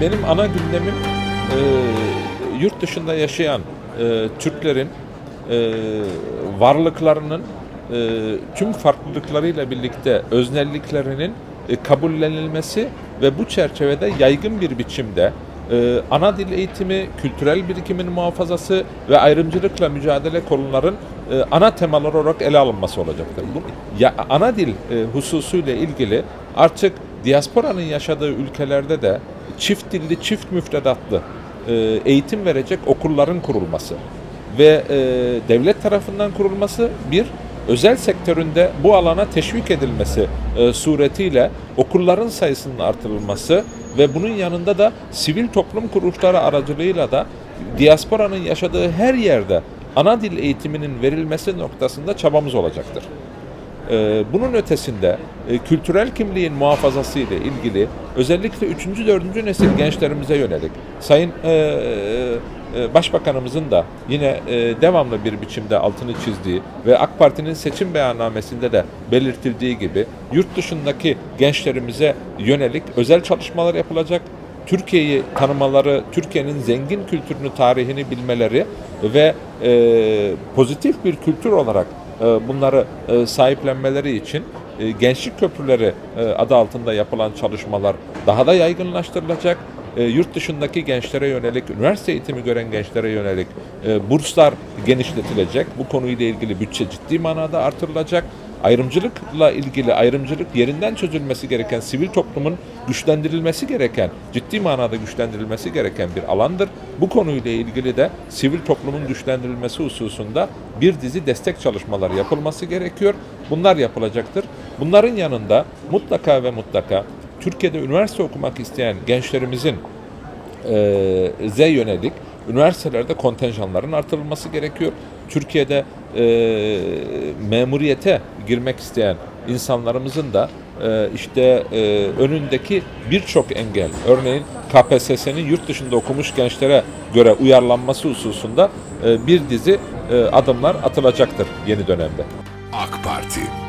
benim ana gündemim e, yurt dışında yaşayan e, Türklerin e, varlıklarının e, tüm farklılıklarıyla birlikte öznelliklerinin e, kabullenilmesi ve bu çerçevede yaygın bir biçimde e, ana dil eğitimi, kültürel birikimin muhafazası ve ayrımcılıkla mücadele konuların e, ana temalar olarak ele alınması olacaktır. Bu, ya, ana dil e, hususuyla ilgili artık diasporanın yaşadığı ülkelerde de çift dilli, çift müfredatlı e, eğitim verecek okulların kurulması ve e, devlet tarafından kurulması bir özel sektöründe bu alana teşvik edilmesi e, suretiyle okulların sayısının artırılması ve bunun yanında da sivil toplum kuruluşları aracılığıyla da diasporanın yaşadığı her yerde ana dil eğitiminin verilmesi noktasında çabamız olacaktır. Ee, bunun ötesinde e, kültürel kimliğin muhafazası ile ilgili özellikle 3. 4. nesil gençlerimize yönelik Sayın e, e, Başbakanımızın da yine devamlı bir biçimde altını çizdiği ve AK Parti'nin seçim beyannamesinde de belirtildiği gibi yurt dışındaki gençlerimize yönelik özel çalışmalar yapılacak. Türkiye'yi tanımaları, Türkiye'nin zengin kültürünü, tarihini bilmeleri ve e, pozitif bir kültür olarak bunları e, sahiplenmeleri için e, gençlik köprüleri e, adı altında yapılan çalışmalar daha da yaygınlaştırılacak. E, Yurt dışındaki gençlere yönelik, üniversite eğitimi gören gençlere yönelik e, burslar genişletilecek. Bu konuyla ilgili bütçe ciddi manada artırılacak. Ayrımcılıkla ilgili ayrımcılık yerinden çözülmesi gereken, sivil toplumun güçlendirilmesi gereken, ciddi manada güçlendirilmesi gereken bir alandır. Bu konuyla ilgili de sivil toplumun güçlendirilmesi hususunda bir dizi destek çalışmaları yapılması gerekiyor. Bunlar yapılacaktır. Bunların yanında mutlaka ve mutlaka Türkiye'de üniversite okumak isteyen gençlerimizin e, Z yönelik üniversitelerde kontenjanların artırılması gerekiyor. Türkiye'de e, memuriyete girmek isteyen insanlarımızın da işte e, önündeki birçok engel, örneğin KPSS'nin yurt dışında okumuş gençlere göre uyarlanması hususunda e, bir dizi e, adımlar atılacaktır yeni dönemde. AK Parti